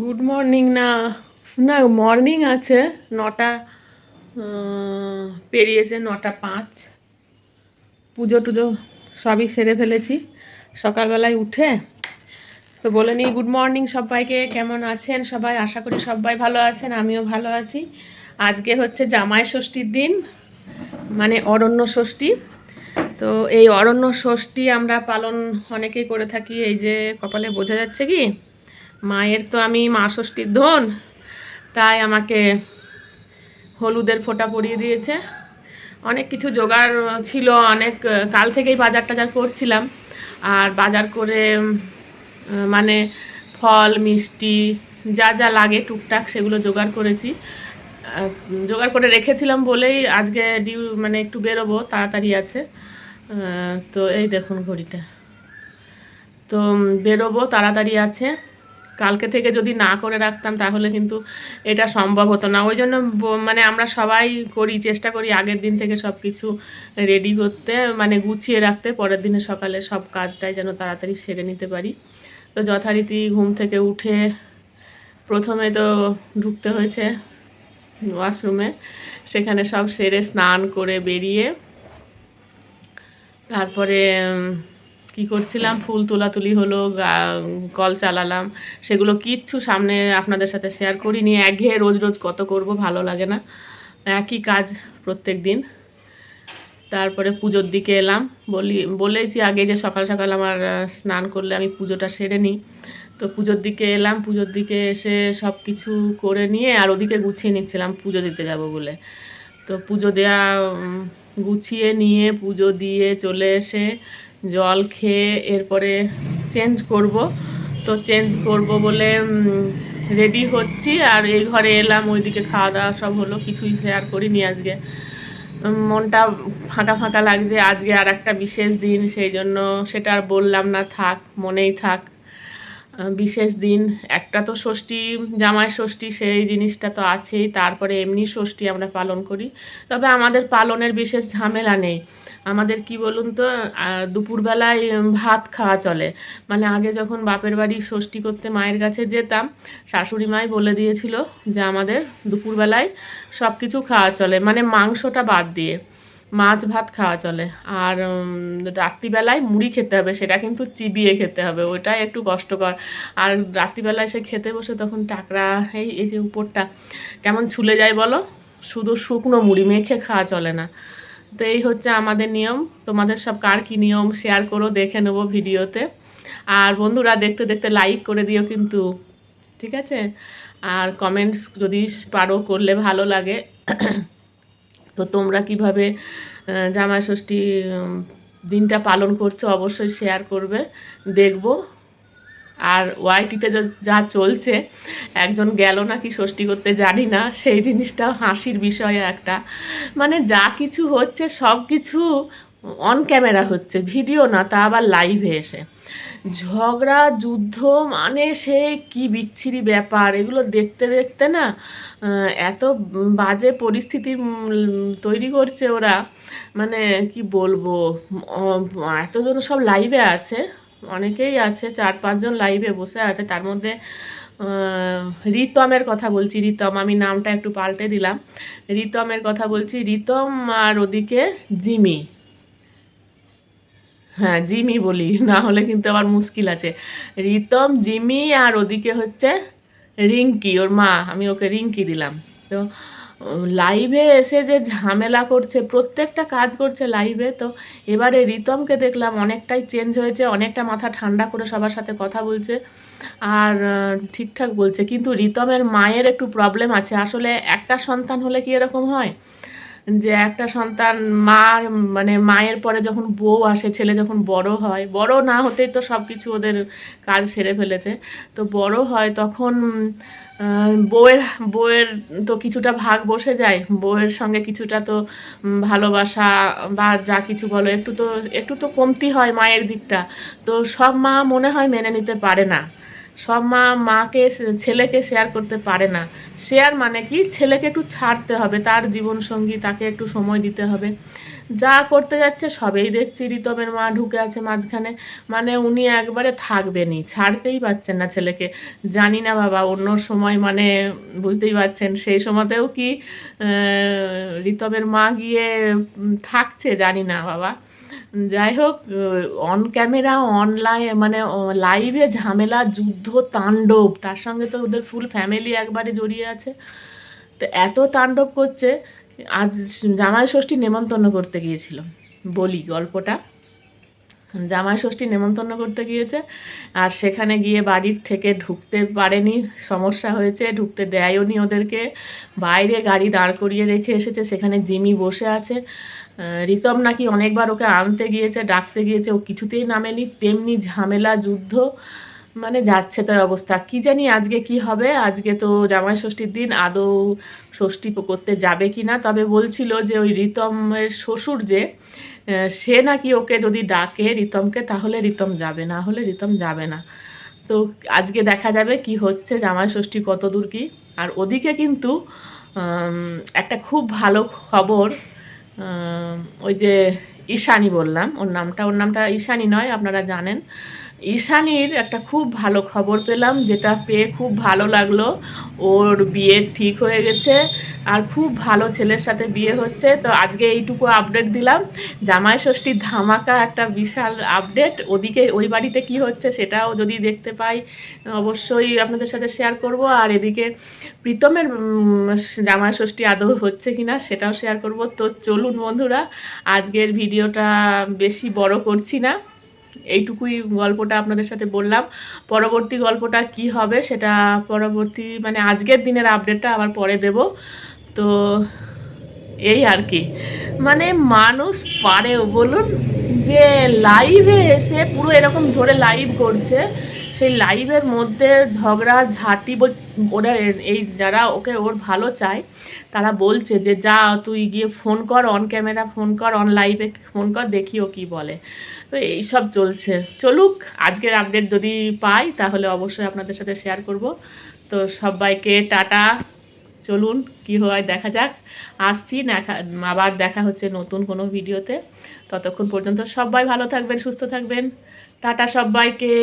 Good morning না না morning আছে, নটা পেরিয়েছে নটা পাঁচ। পুজো টুজো সবই সেরে ফেলেছি। সকালবেলায় উঠে তো বলে নিই গুড মর্নিং সবাইকে, কেমন আছেন সবাই? আশা করি সবাই ভালো আছেন, আমিও ভালো আছি। আজকে হচ্ছে জামাই ষষ্ঠীর দিন মানে অরণ্য ষষ্ঠী। তো এই অরণ্য ষষ্ঠী আমরা পালন অনেকেই করে থাকি, এই যে কপালে বোঝা যাচ্ছে কি মায়ের তো আমি মা ষষ্ঠীর ধন, তাই আমাকে হলুদের ফোঁটা পরিয়ে দিয়েছে। অনেক কিছু জোগাড় ছিল, অনেক, কাল থেকেই বাজার টাজার করছিলাম। আর বাজার করে মানে ফল, মিষ্টি, যা যা লাগে টুকটাক সেগুলো জোগাড় করেছি। জোগাড় করে রেখেছিলাম বলেই আজকে ডিউ মানে একটু বেরোবো, তাড়াতাড়ি আছে। তো এই দেখুন ঘড়িটা। তো বেরোবো, তাড়াতাড়ি আছে। কালকে থেকে যদি না করে রাখতাম, তাহলে কিন্তু এটা সম্ভব হতো না। ওই জন্য মানে আমরা সবাই করি, চেষ্টা করি আগের দিন থেকে সব কিছু রেডি করতে মানে গুছিয়ে রাখতে, পরের দিনে সকালে সব কাজটাই যেন তাড়াতাড়ি সেরে নিতে পারি। তো যথারীতি ঘুম থেকে উঠে প্রথমে তো ঢুকতে হয়েছে ওয়াশরুমে সেখানে সব সেরে স্নান করে বেরিয়ে, তারপরে কি করছিলাম? ফুল তোলাতুলি হলো কল চালালাম। সেগুলো কিচ্ছু সামনে আপনাদের সাথে শেয়ার করিনি। একঘেয়ে রোজ রোজ কত করব ভালো লাগে না। একই কাজ প্রত্যেক দিন। তারপরে পুজোর দিকে এলাম। বলি বলেছি আগে যে সকাল সকাল আমার স্নান করলে আমি পুজোটা সেরে নিই। তো পুজোর দিকে এলাম। পুজোর দিকে এসে সব কিছু করে নিয়ে আর ওদিকে গুছিয়ে নিচ্ছিলাম, পুজো দিতে যাব বলে। তো পুজো দেয়া গুছিয়ে নিয়ে, পুজো দিয়ে চলে এসে জল খেয়ে এরপরে চেঞ্জ করব। তো চেঞ্জ করব বলে রেডি হচ্ছি। আর এই ঘরে এলাম, ওইদিকে খাওয়া দাওয়া সব হলো, কিছুই শেয়ার করিনি আজকে। মনটা ফাঁকা ফাঁকা লাগছে, আজকে আর একটা বিশেষ দিন, সেই জন্য সেটা আর বললাম না, থাক, মনেই থাক। বিশেষ দিন। একটা তো ষষ্ঠী, জামাই ষষ্ঠী, সেই জিনিসটা তো আছেই। তারপরে এমনি ষষ্ঠী আমরা পালন করি। তবে আমাদের পালনের বিশেষ ঝামেলা নেই। আমাদের কি বলুন তো দুপুরবেলায় ভাত খাওয়া চলে। মানে আগে যখন বাপের বাড়ি ষষ্ঠী করতে মায়ের কাছে যেতাম, শাশুড়ি মাই বলে দিয়েছিল যে আমাদের দুপুরবেলায় সব কিছু খাওয়া চলে। মানে মাংসটা বাদ দিয়ে। মাছ ভাত খাওয়া চলে। আর রাত্রিবেলায় মুড়ি খেতে হবে, সেটা কিন্তু চিবিয়ে খেতে হবে, ওটাই একটু কষ্টকর। আর রাত্রিবেলায় সে খেতে বসে তখন টাকরা, এই এই যে উপরটা, কেমন ছুলে যায় বলো? শুধু শুকনো মুড়ি মেখে খাওয়া চলে না। তো এই হচ্ছে আমাদের নিয়ম। তোমাদের সব কার কী নিয়ম শেয়ার করো, দেখে নেব ভিডিওতে। আর বন্ধুরা, দেখতে দেখতে লাইক করে দিও কিন্তু, ঠিক আছে? আর কমেন্টস যদি পারো করলে ভালো লাগে। তো তোমরা কীভাবে জামাই ষষ্ঠী দিনটা পালন করছ অবশ্যই শেয়ার করবে, দেখব। আর ওয়াইটিতে যা চলছে, একজন গেল নাকি ষষ্ঠী করতে জানি না, সেই জিনিসটাও হাসির বিষয় একটা। মানে যা কিছু হচ্ছে সব কিছু অন ক্যামেরা হচ্ছে ভিডিও না, তা আবার লাইভে এসে। ঝগড়া যুদ্ধ মানে সে কি বিচ্ছিরি ব্যাপার? এগুলো দেখতে দেখতে না এত বাজে পরিস্থিতির উম, তৈরি করছে ওরা। মানে কি বলব? এতজন সব লাইভে আছে অনেকেই আছে চার পাঁচজন লাইভে বসে আছে। তার মধ্যে রিতমের কথা বলছি রিতম আমি নামটা একটু পাল্টে দিলাম। রিতমের কথা বলছি রিতম আর ওদিকে জিমি। হ্যাঁ জিমি বলি, না হলে কিন্তু আবার মুশকিল আছে। রিতম, জিমি আর ওদিকে হচ্ছে রিঙ্কি, ওর মা, আমি ওকে রিঙ্কি দিলাম। তো, লাইভে এসে যে ঝামেলা করছে, প্রত্যেকটা কাজ করছে লাইভে, তো এবারে রিতমকে দেখলাম অনেকটাই চেঞ্জ হয়েছে, অনেকটা মাথা ঠান্ডা করে সবার সাথে কথা বলছে, আর ঠিকঠাক বলছে। কিন্তু রিতমের মায়ের একটু প্রবলেম আছে। আসলে একটা সন্তান হলে কি এরকম হয়? যে একটা সন্তান মার মানে মায়ের পরে যখন বউ আসে, ছেলে যখন বড় হয়, বড় না হতেই তো সব কিছু ওদের কাজ সেরে ফেলেছে। তো বড় হয় তখন বউয়ের বউয়ের তো কিছুটা ভাগ বসে যায়, বউয়ের সঙ্গে কিছুটা তো ভালোবাসা বা যা কিছু বলো, একটু তো একটু তো কমতি হয় মায়ের দিকটা। তো সব মা মনে হয় মেনে নিতে পারে না। সব মা, মাকে, ছেলেকে শেয়ার করতে পারে না। শেয়ার মানে কি? ছেলেকে একটু ছাড়তে হবে, তার জীবনসঙ্গী, তাকে একটু সময় দিতে হবে। যা করতে যাচ্ছে সবেই দেখছি রিতমের মা ঢুকে আছে মাঝখানে। মানে উনি একবারে থাকবেনই, ছাড়তেই পারছেন না ছেলেকে। জানি না বাবা, অন্য সময় মানে বুঝতেই পারছেন, সেই সময়তেও কি রিতমের মা গিয়ে থাকছে? জানি না বাবা। যাই হোক অন ক্যামেরা অনলাইন মানে লাইভে ঝামেলা, যুদ্ধ, তাণ্ডব, তার সঙ্গে তো ওদের ফুল ফ্যামিলি একবারে জড়িয়ে আছে। তো এত তাণ্ডব করছে, আজ জামাই ষষ্ঠী নেমন্তন্ন করতে গিয়েছিল, বলি গল্পটা। জামাই ষষ্ঠী নেমন্তন্ন করতে গিয়েছে, আর সেখানে গিয়ে বাড়ির থেকে ঢুকতে পারেনি, সমস্যা হয়েছে, ঢুকতে দেয়ও নি ওদেরকে, বাইরে গাড়ি দাঁড় করিয়ে রেখে এসেছে, সেখানে জিমি বসে আছে। রিতম নাকি অনেকবার ওকে আনতে গিয়েছে, ডাকতে গিয়েছে, ও কিছুতেই নামেনি, তেমনি ঝামেলা, যুদ্ধ মানে যাচ্ছে তাই অবস্থা। কি জানি আজকে কি হবে? আজকে তো জামাই ষষ্ঠীর দিন, আদৌ ষষ্ঠী করতে যাবে কি না? তবে বলছিল যে ওই রিতমের শ্বশুর যে সে নাকি ওকে যদি ডাকে রিতমকে তাহলে রিতম যাবে, না হলে রিতম যাবে না। তো আজকে দেখা যাবে কি হচ্ছে জামাই ষষ্ঠী কত দূর কি? আর ওদিকে কিন্তু একটা খুব ভালো খবর ওই যে ঈশানী বললাম, ওর নামটা ওর নামটা ঈশানী নয়, আপনারা জানেন। ঈশানীর একটা খুব ভালো খবর পেলাম, যেটা পেয়ে খুব ভালো লাগল। ওর বিয়ে ঠিক হয়ে গেছে আর খুব ভালো ছেলের সাথে বিয়ে হচ্ছে। তো আজকে এইটুকু আপডেট দিলাম। জামাই ষষ্ঠীর ধামাকা একটা বিশাল আপডেট ওদিকে ওই বাড়িতে কি হচ্ছে সেটাও যদি দেখতে পাই, অবশ্যই আপনাদের সাথে শেয়ার করব। আর এদিকে প্রীতমের জামাই ষষ্ঠী আদৌ হচ্ছে কিনা সেটাও শেয়ার করব। তো চলুন বন্ধুরা, আজকের ভিডিওটা বেশি বড় করছি না। এইটুকুই গল্পটা আপনাদের সাথে বললাম। পরবর্তী গল্পটা কি হবে সেটা পরবর্তী মানে আজকের দিনের আপডেটটা আবার পরে দেব। তো এই আর কি। মানে মানুষ পারেও, বলুন যে লাইভে এসে পুরো এরকম ধরে লাইভ করছে। সেই লাইভের মধ্যে ঝগড়া, ঝাঁটি ওরা এই যারা ওকে ওর ভালো চায়, তারা বলছে যে, যা, তুই গিয়ে ফোন কর অন ক্যামেরা ফোন কর অন লাইভে ফোন কর, দেখি ও কী বলে। তো এইসব চলছে। চলুক, আজকের আপডেট যদি পাই, তাহলে অবশ্যই আপনাদের সাথে শেয়ার করব। তো সবাইকে টাটা। চলুন, কি হয় দেখা যাক। আসছি, দেখা, আবার দেখা হচ্ছে নতুন কোনো ভিডিওতে। ততক্ষণ পর্যন্ত সবাই ভালো থাকবেন, সুস্থ থাকবেন। টাটা সবাইকে।